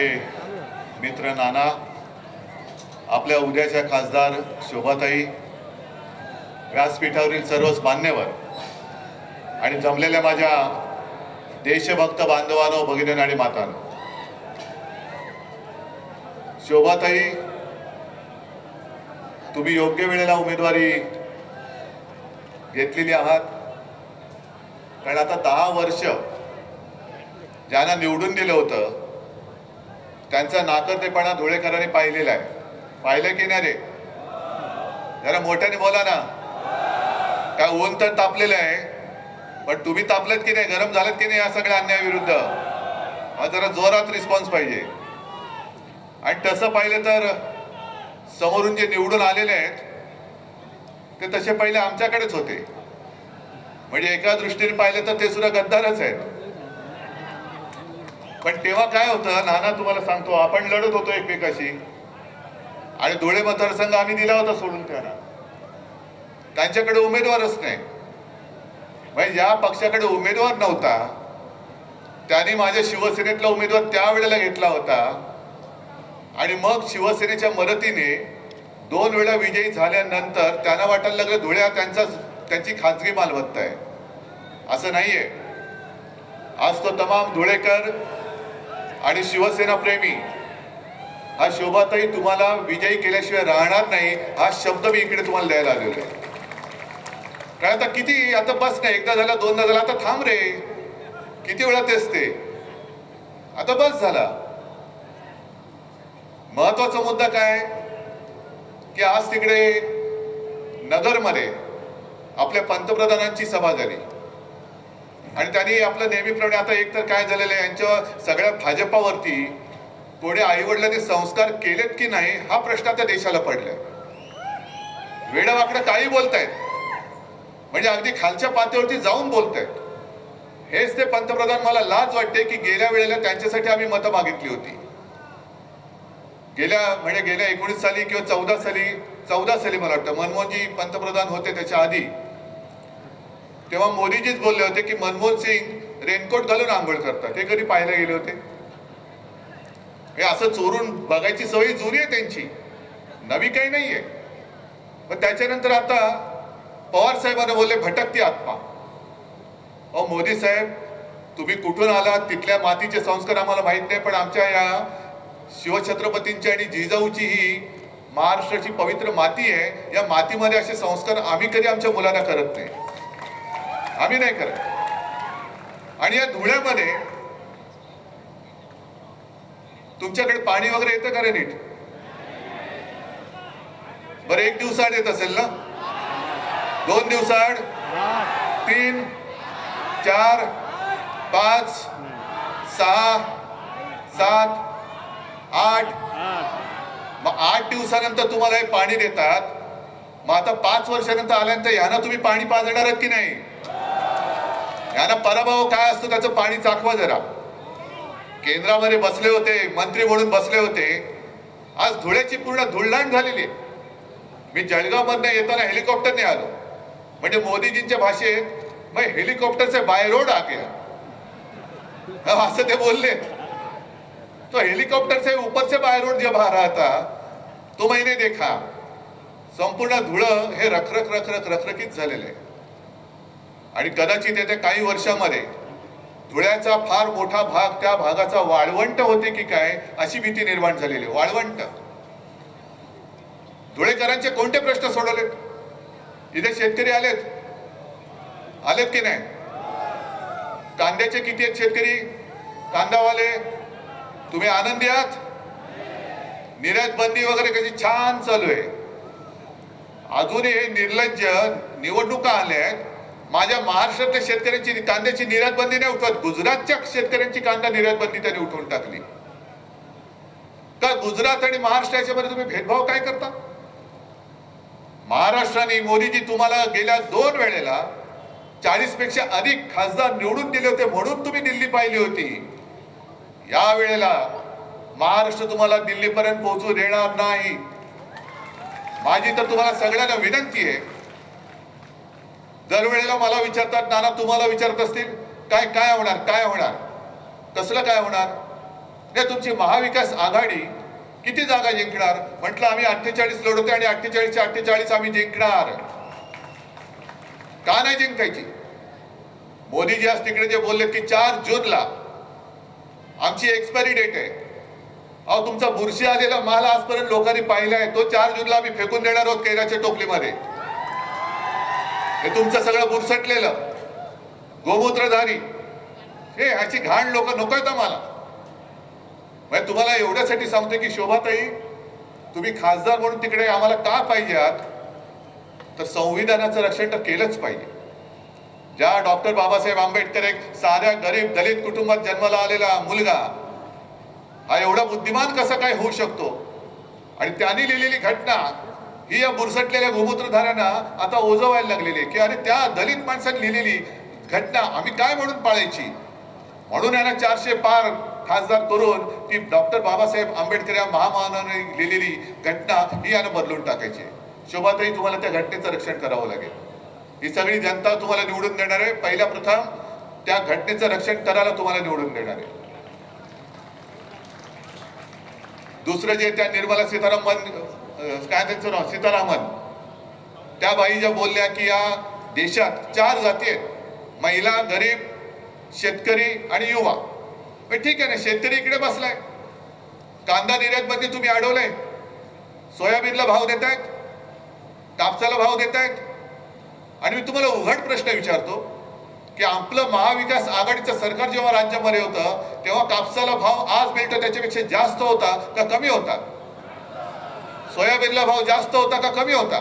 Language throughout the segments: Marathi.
माझे मित्र नाना आपल्या उद्याच्या खासदार शोभाताई व्यासपीठावरील सर्वच मान्यवर आणि जमलेल्या माझ्या देशभक्त बांधवानो भगिनी आणि मातानो शोभाताई तुम्ही योग्य वेळेला उमेदवारी घेतलेली आहात. कारण आता दहा वर्ष ज्यांना निवडून दिलं होतं त्यांचा नाकर्तेपणा धुळेकरांनी पाहिलेला आहे. पाहिलं की नाही रे? जरा मोठ्याने बोला ना. काय ऊन तर तापलेलं आहे. पण तुम्ही तापलेत की नाही? गरम झालेत की नाही या सगळ्या अन्यायाविरुद्ध? हा जरा जोरात रिस्पॉन्स पाहिजे. आणि तसं पाहिलं तर समोरून जे निवडून आलेले आहेत ते तसे पहिले आमच्याकडेच होते. म्हणजे एका दृष्टीने पाहिलं तर ते सुद्धा गद्दारच आहेत. पण तेव्हा काय होतं नाना तुम्हाला सांगतो आपण लढत होतो एकमेकाशी. आणि धुळे मतदारसंघ आम्ही दिला होता सोडून त्यांना. त्यांच्याकडे उमेदवारच नाही. म्हणजे या पक्षाकडे उमेदवार नव्हता त्यांनी माझ्या शिवसेनेतला उमेदवार त्यावेळेला घेतला होता. आणि मग शिवसेनेच्या मदतीने दोन वेळा विजयी झाल्यानंतर त्यांना वाटायला लागलं धुळे हा त्यांचा त्यांची खाजगी मालमत्ता आहे. असं नाहीये. आज तो तमाम धुळेकर आणि शिवसेना प्रेमी. हा शोभाताई तुम्हाला विजयी केल्याशिवाय राहणार नाही हा शब्द मी इकडे तुम्हाला द्यायला आलेलो आहे. काय आता किती आता बस नाही एकदा झाला दोनदा झाला आता थांब रे. किती वेळा तेच ते. आता बस झाला. महत्त्वाचा मुद्दा काय? की आज तिकडे नगरमध्ये आपल्या पंतप्रधानांची सभा झाली. आणि त्यांनी आपलं नेहमीप्रमाणे आता एक तर काय झालेलं आहे यांच्या सगळ्या भाजपावरती कोणी आईवडिलांनी संस्कार केलेत की नाही हा प्रश्न आता देशाला पडलाय. वेडावाकडं काही बोलतायत. म्हणजे अगदी खालच्या पातळीवरती जाऊन बोलतायत. हेच ते पंतप्रधान मला लाज वाटते की गेल्या वेळेला त्यांच्यासाठी आम्ही मतं मागितली होती. गेल्या म्हणजे गेल्या एकोणीस साली किंवा चौदा साली चौदा साली मला वाटतं मनमोहनजी पंतप्रधान होते त्याच्या आधी. तेव्हा मोदीजीच बोलले होते की मनमोहन सिंग रेनकोट घालून आंघोळ करतात. हे कधी पाहायला गेले होते? हे असं चोरून बघायची सवय जुनी आहे त्यांची. नवी काही नाहीये. पण त्याच्यानंतर आता पवार साहेबांना बोलले भटकती आत्मा. अहो मोदी साहेब तुम्ही कुठून आलात? तिथल्या मातीचे संस्कार आम्हाला माहीत नाही पण आमच्या या शिवछत्रपतींची आणि जिजाऊची ही महाराष्ट्राची पवित्र माती आहे. या मातीमध्ये असे संस्कार आम्ही कधी आमच्या मुलांना करत नाही. आम्ही नाही करत. आणि या धुळ्यामध्ये तुमच्याकडे पाणी वगैरे येतं का रे नीट? बरं एक दिवसाआड येत असेल ना? दोन दिवसाआड? तीन चार पाच सहा सात आठ. मग आठ दिवसानंतर तुम्हाला हे पाणी देतात. मग आता पाच वर्षानंतर आल्यानंतर ह्यांना तुम्ही पाणी पाजणार आहात की नाही? कारण पराभव काय असतो त्याचं पाणी चाखवा जरा. केंद्रामध्ये बसले होते मंत्री म्हणून बसले होते. आज धुळ्याची पूर्ण धुळदाण झालेली आहे. मी जळगाव मधनं येताना हेलिकॉप्टरने आलो. म्हणजे मोदीजींच्या भाषेत मग हेलिकॉप्टरचे बाय रोड आ गया असं ते बोलले. तो हेलिकॉप्टर से ऊपर से बाय रोड जब आ रहा था तो मैंने देखा. संपूर्ण धुळं हे रखरख रखरख रखरखीत झालेलं आहे. आणि कदाचित येत्या काही वर्षामध्ये धुळ्याचा फार मोठा भाग त्या भागाचा वाळवंट होते की काय अशी भीती निर्माण झालेली आहे. वाळवंट. धुळेकरांचे कोणते प्रश्न सोडवलेत? इथे शेतकरी आलेत. आलेत की नाही? कांद्याचे किती आहेत शेतकरी? कांदावाले तुम्ही आनंदी आहात? निर्यात बंदी वगैरे कशी छान चालू आहे. अजूनही हे निर्लज्ज निवडणुका आल्या आहेत. माझ्या महाराष्ट्रातल्या शेतकऱ्यांची कांद्याची निर्यात बंदी नाही उठवत. गुजरातच्या शेतकऱ्यांची कांदा निर्यात बंदी त्यांनी उठवून टाकली. का गुजरात आणि महाराष्ट्र याच्यामध्ये तुम्ही भेदभाव काय करता? महाराष्ट्राने मोदीजी तुम्हाला गेल्या दोन वेळेला चाळीसपेक्षा अधिक खासदार निवडून दिले होते म्हणून तुम्ही दिल्ली पाहिली होती. या वेळेला महाराष्ट्र तुम्हाला दिल्लीपर्यंत पोहोचू देणार नाही. माझी तर तुम्हाला सगळ्यांना विनंती आहे. दरवेळेला मला विचारतात नाना तुम्हाला विचारत असतील काय काय होणार काय होणार? कसलं काय होणार? नाही तुमची महाविकास आघाडी किती जागा जिंकणार? म्हटलं आम्ही अठ्ठेचाळीस लढवतोय आणि अठ्ठेचाळीसच्या अठ्ठेचाळीस आम्ही जिंकणार. का नाही जिंकायची? मोदीजी आज तिकडे जे बोलले की चार जूनला आमची एक्सपायरी डेट आहे. अहो तुमचा बुरशी आलेला माल आजपर्यंत लोकांनी पाहिला आहे. तो चार जूनला आम्ही फेकून देणार आहोत कैराच्या टोपलीमध्ये. हे तुमचं सगळं बुरसटलेलं. गोमूत्रधारी. हे ह्याची घाण लोक नकोय आम्हाला. म्हणजे तुम्हाला एवढ्यासाठी सांगतोय की शोभाताई तुम्ही खासदार म्हणून तिकडे आम्हाला का पाहिजे आहात? तर संविधानाचं रक्षण तर केलंच पाहिजे. ज्या डॉक्टर बाबासाहेब आंबेडकर एक साध्या गरीब दलित कुटुंबात जन्माला आलेला मुलगा हा एवढा बुद्धिमान कसा काय होऊ शकतो? आणि त्यांनी लिहिलेली घटना ही या बुरसटलेल्या गोमूत्रधाऱ्यांना आता ओझवायला लागलेली आहे. की अरे त्या दलित माणसाने लिहिलेली घटना आम्ही काय म्हणून पाळायची? म्हणून यांना चारशे पार खासदार करून ती डॉक्टर बाबासाहेब आंबेडकर या महामानाने लिहिलेली घटना ही यानं बदलून टाकायची शोभातही तुम्हाला त्या घटनेचं रक्षण करावं लागेल. ही सगळी जनता तुम्हाला निवडून देणार आहे. पहिल्या प्रथम त्या घटनेचं रक्षण करायला तुम्हाला निवडून देणार आहे. दुसरं जे त्या निर्मला सीतारामन काय त्यांचं नाव सीतारामन. त्या बाई ज्या बोलल्या की या देशात चार जाती आहेत. महिला गरीब शेतकरी आणि युवा. मग ठीक आहे ना शेतकरी इकडे बसलाय. कांदा निर्यात मध्ये तुम्ही अडवलंय. सोयाबीनला भाव देत आहेत कापसाला भाव देत आहेत आणि मी तुम्हाला उघड प्रश्न विचारतो की आपलं महाविकास आघाडीचं सरकार जेव्हा राज्यामध्ये होतं तेव्हा कापसाला भाव आज मिळतो त्याच्यापेक्षा जास्त होता का कमी होता? सोयाबीनला भाव जास्त होता का कमी होता?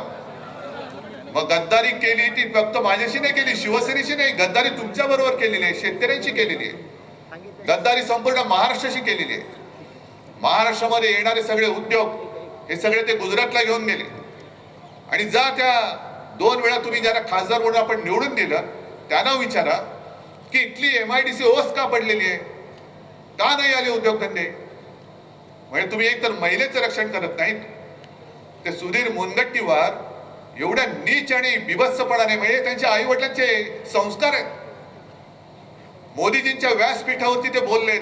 मग गद्दारी केली ती फक्त माझ्याशी नाही केली शिवसेनेशी नाही गद्दारी तुमच्या बरोबर केलेली आहे शेतकऱ्यांशी केलेली आहे. गद्दारी संपूर्ण महाराष्ट्राशी केलेली आहे. महाराष्ट्रामध्ये येणारे सगळे उद्योग हे सगळे ते गुजरातला घेऊन गेले. आणि जा त्या दोन वेळा तुम्ही ज्यांना खासदार म्हणून आपण निवडून दिलं त्यांना विचारा की इथली एम आय डी सी ओस का पडलेली आहे? का नाही आले उद्योगधंदे? म्हणजे तुम्ही एकतर महिलेचं रक्षण करत नाहीत ते सुधीर मुनगट्टीवार एवढ्या नीच आणि बिभत्सपणाने म्हणजे त्यांच्या आई वडिलांचे संस्कार आहेत. मोदीजींच्या व्यासपीठावरती ते बोललेत.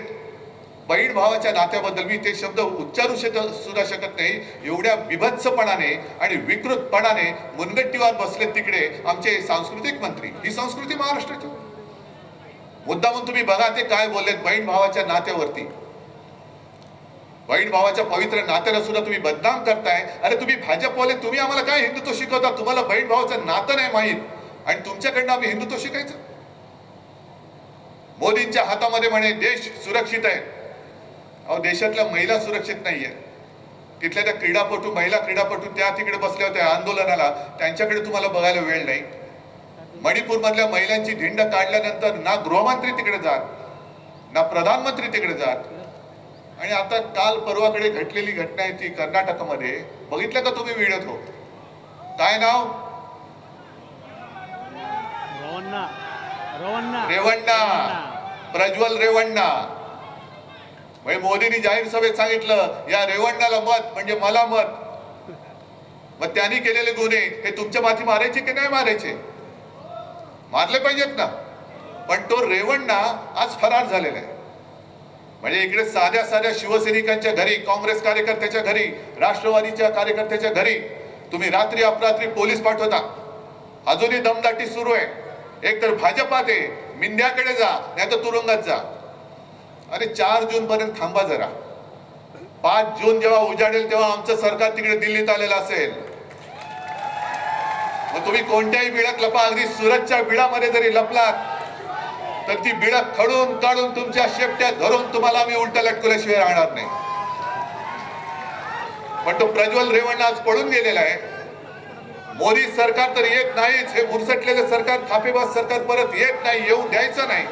बहीण भावाच्या नात्याबद्दल मी ते शब्द उच्चारू शकत सुद्धा शकत नाही. एवढ्या बिभत्सपणाने आणि विकृतपणाने मुनगट्टीवार बसलेत तिकडे आमचे सांस्कृतिक मंत्री. ही संस्कृती महाराष्ट्राची. मुद्दा म्हणून तुम्ही बघा ते काय बोललेत बहीण भावाच्या नात्यावरती. बहीण भावाच्या पवित्र नात्याला सुद्धा तुम्ही बदनाम करताय. अरे तुम्ही भाजपवाले तुम्ही आम्हाला काय हिंदुत्व शिकवता? तुम्हाला बहीण भावाचं नातं नाही माहीत. आणि तुमच्याकडनं आम्ही हिंदुत्व शिकायचं? मोदींच्या हातामध्ये म्हणे देश सुरक्षित आहे. अहो देशातल्या महिला सुरक्षित नाही आहे तिथल्या त्या क्रीडापटू महिला क्रीडापटू त्या तिकडे बसल्या होत्या आंदोलनाला. त्यांच्याकडे तुम्हाला बघायला वेळ नाही. मणिपूर मधल्या महिलांची धिंड काढल्यानंतर ना गृहमंत्री तिकडे जात ना प्रधानमंत्री तिकडे जात आणि आता काल परवाकडे घडलेली घटना आहे ती कर्नाटकमध्ये. बघितलं का तुम्ही व्हिडिओ तो? काय नाव? रेवण्णा. प्रज्वल रेवण्णा. म्हणजे मोदींनी जाहीर सभेत सांगितलं या रेवण्णाला मत म्हणजे मला मत. मग त्यांनी केलेले गुन्हे हे तुमच्या माथी मारायचे की नाही मारायचे? मारले पाहिजेत ना. पण तो रेवण्णा आज फरार झालेला आहे. म्हणजे इकडे साध्या साध्या शिवसैनिकांच्या घरी काँग्रेस कार्यकर्त्याच्या घरी राष्ट्रवादीच्या कार्यकर्त्याच्या घरी तुम्ही रात्री अपरात्री पोलीस पाठवता. अजूनही दमदाटी सुरू आहे. एक तर भाजपात आहे मिंद्याकडे जा नाही तर तुरुंगात जा. अरे चार जून पर्यंत थांबा जरा. पाच जून जेव्हा उजाडेल तेव्हा आमचं सरकार तिकडे दिल्लीत आलेलं असेल. मग तुम्ही कोणत्याही बिळात लपा. अगदी सुरतच्या बिळामध्ये जरी लपलात तर ती बिडं खडून काढून तुमच्या शेपट्यात धरून तुम्हाला आम्ही उलट लटकल्याशिवाय राहणार नाही. पण तो प्रज्वल रेवण आज पळून गेलेला आहे. मोदी सरकार तर येत नाहीच हे मुरसटलेलं सरकार थापेबाज सरकार परत येत नाही येऊ द्यायचं नाही.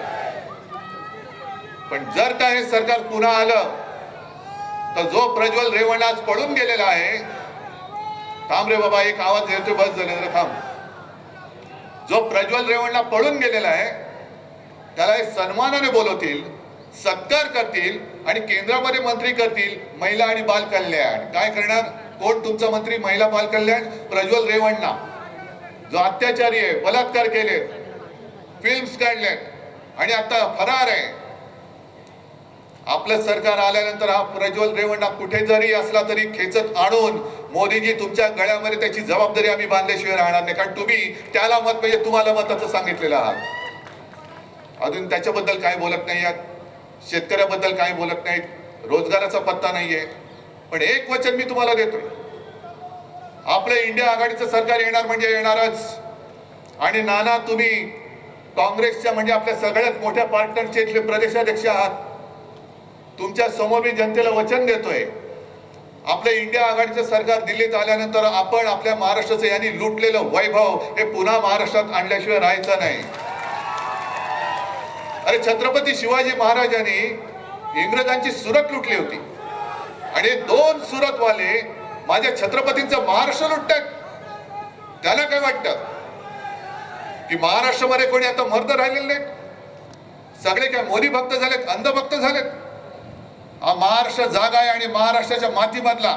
पण जर का हे सरकार पुन्हा आलं तर जो प्रज्वल रेवण आज पळून गेलेला आहे थांब रे बाबा एक आवाज येतोय बस झाले थांब. जो प्रज्वल रेवणला पळून गेलेला आहे त्याला हे सन्मानाने बोलवतील सत्कार करतील आणि केंद्रामध्ये मंत्री करतील महिला आणि बाल कल्याण. काय करणार? कोण? तुमचा मंत्री महिला बाल कल्याण? प्रज्वल रेवण्णा. जो अत्याचारी आहे बलात्कार केले. फिल्म्स काढले आणि आता फरार आहे. आपलं सरकार आल्यानंतर हा प्रज्वल रेवण्णा कुठे जरी असला तरी खेचत आणून मोदीजी तुमच्या गळ्यामध्ये त्याची जबाबदारी आम्ही बांधल्याशिवाय राहणार नाही. कारण तुम्ही त्याला मत म्हणजे तुम्हाला मताचं सांगितलेलं आहात. अजून त्याच्याबद्दल काय बोलत नाही आहेत? शेतकऱ्याबद्दल काय बोलत नाहीत? रोजगाराचा पत्ता नाही आहे पण एक वचन मी तुम्हाला देतोय. आपलं इंडिया आघाडीचं सरकार येणार म्हणजे येणारच. आणि नाना तुम्ही काँग्रेसच्या म्हणजे आपल्या सगळ्यात मोठ्या पार्टनरचे इथले प्रदेशाध्यक्ष आहात. तुमच्यासमोर मी जनतेला वचन देतोय. आपलं इंडिया आघाडीचं सरकार दिल्लीत आल्यानंतर आपण आपल्या महाराष्ट्राचं यांनी लुटलेलं वैभव हे पुन्हा महाराष्ट्रात आणल्याशिवाय राहायचं नाही. अरे छत्रपती शिवाजी महाराजांनी इंग्रजांची सुरत लुटली होती. आणि दोन सुरतवाले माझ्या छत्रपतींचं महाराष्ट्र लुटतात त्याला काय वाटतं? की महाराष्ट्रामध्ये कोणी आता मर्द राहिलेले नाहीत? सगळे काय मोदी भक्त झालेत अंधभक्त झालेत? हा महाराष्ट्र जागा आहे आणि महाराष्ट्राच्या मातीमधला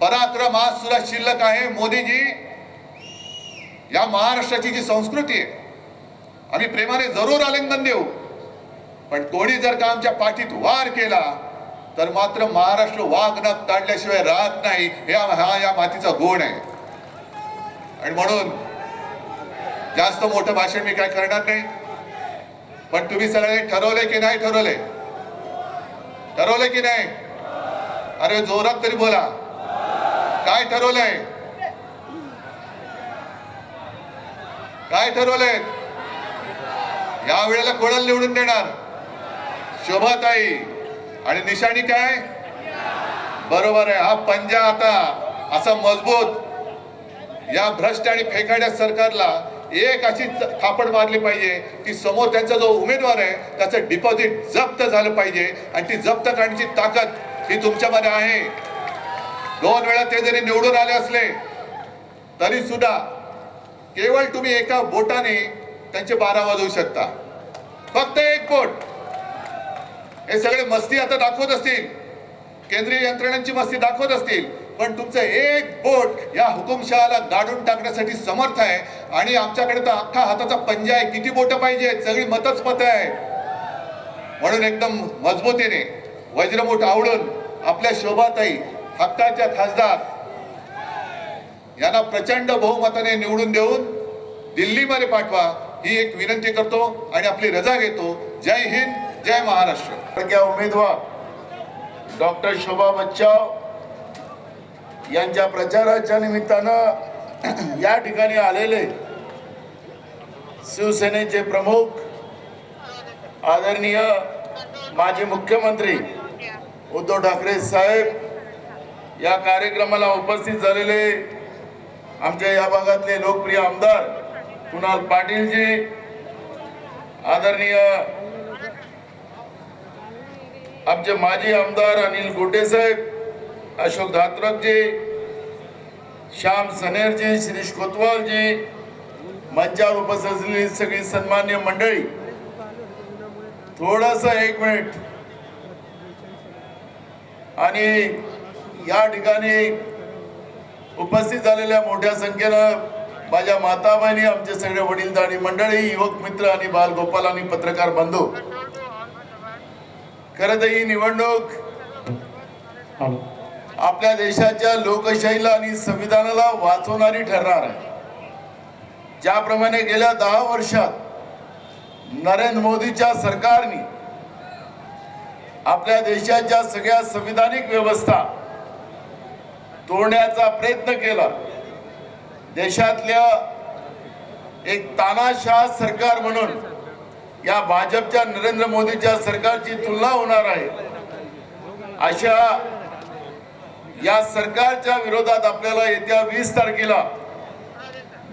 पराक्रम आज सुद्धा शिल्लक आहे मोदीजी. या महाराष्ट्राची जी संस्कृती आहे आम्ही प्रेमाने जरूर आलिंगन देऊ. पण कोणी जर का आमच्या पाठीत वार केला तर मात्र महाराष्ट्र वाघ ताडल्याशिवाय काढल्याशिवाय राहत नाही. हे हा या मातीचा गुण आहे. आणि म्हणून जास्त मोठं भाषण मी काय करणार नाही. पण तुम्ही सगळे ठरवले की नाही ठरवले? ठरवले की नाही? अरे जोरात तरी बोला. काय ठरवलंय? काय ठरवलंय? या वेळेला कोणाला निवडून देणार? शोभाताई. आणि निशाणी काय? बरोबर आहे. हा पंजा आता असा मजबूत या भ्रष्ट आणि फेकाड्या सरकारला एक अशी थापड मारली पाहिजे की समोर त्यांचा जो उमेदवार आहे त्याचं डिपॉझिट जप्त झालं पाहिजे. आणि ती जप्त करण्याची ताकद ही तुमच्यामध्ये आहे. दोन वेळा ते जरी निवडून आले असले तरी सुद्धा केवळ तुम्ही एका बोटाने त्यांचे बारा वाजवू शकता. फक्त एक बोट. हे सगळे मस्ती आता दाखवत असतील. केंद्रीय यंत्रणांची मस्ती दाखवत असतील. पण तुमचं एक बोट या हुकुमशहाला गाडून टाकण्यासाठी समर्थ आहे. आणि आमच्याकडे तर अख्खा हाताचा पंजा आहे. किती बोट पाहिजे? सगळी मतच मत आहे म्हणून एकदम मजबूतीने वज्रमूठ आवडून आपल्या शोभाताई हक्काच्या खासदार यांना प्रचंड बहुमताने निवडून देऊन दिल्लीमध्ये पाठवा. ही एक विनंती करतो आणि आपली रजा घेतो. जय हिंद जय महाराष्ट्र. उमेदवार डॉक्टर शोभा बच्चाव यांच्या प्रचाराच्या निमित्तानं या ठिकाणी आलेले शिवसेनेचे प्रमुख आदरणीय माजी मुख्यमंत्री उद्धव ठाकरे साहेब या कार्यक्रमाला उपस्थित झालेले आमच्या या भागातले लोकप्रिय आमदार कुणाल पाटीलजी आदरणीय आमचे माजी आमदार अनिल गोटे साहेब अशोक धात्रकजी श्याम सनेरजी शिरीष कोतवालजी मंचावर उपस्थित असलेली सगळी सन्मान्य मंडळी थोडस एक मिनिट. आणि या ठिकाणी उपस्थित झालेल्या मोठ्या संख्येनं माझ्या माता बहिणी आमचे सगळे वडीलधारी मंडळी युवक मित्र आणि बालगोपाल आणि पत्रकार बंधू. खरं तर ही निवडणूक आपल्या देशाच्या लोकशाहीला आणि संविधानाला वाचवणारी ठरणार आहे. ज्याप्रमाणे गेल्या दहा वर्षात नरेंद्र मोदीच्या सरकारने आपल्या देशाच्या सगळ्या संविधानिक व्यवस्था तोडण्याचा प्रयत्न केला. देशातल्या एक तानाशाह सरकार म्हणून या भाजपच्या नरेंद्र मोदीच्या सरकारची तुलना होणार आहे. अशा या सरकारच्या विरोधात आपल्याला येत्या वीस तारखेला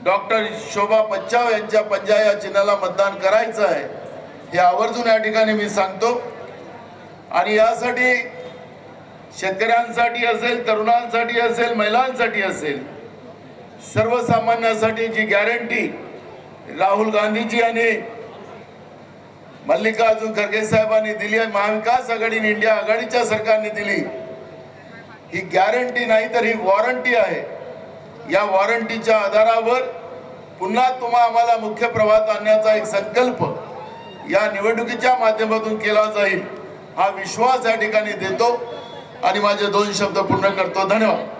डॉक्टर शोभा पच्चाव यांच्या पंजा या चिन्हाला मतदान करायचं आहे हे आवर्जून या ठिकाणी मी सांगतो. आणि यासाठी शेतकऱ्यांसाठी असेल तरुणांसाठी असेल महिलांसाठी असेल सर्वसामान्यांसाठी जी गॅरंटी राहुल गांधीजी आणि मल्लिकार्जुन खरगे साहेबांनी दिली आहे महाविकास आघाडीने इंडिया आघाडीच्या सरकारने दिली. ही गॅरंटी नाही तर ही वॉरंटी आहे. या वॉरंटीच्या आधारावर पुन्हा तुम्हा आम्हाला मुख्य प्रवाहात आणण्याचा एक संकल्प या निवडणुकीच्या माध्यमातून केला जाईल हा विश्वास या ठिकाणी देतो. आणि माझे दोन शब्द पूर्ण करतो. धन्यवाद.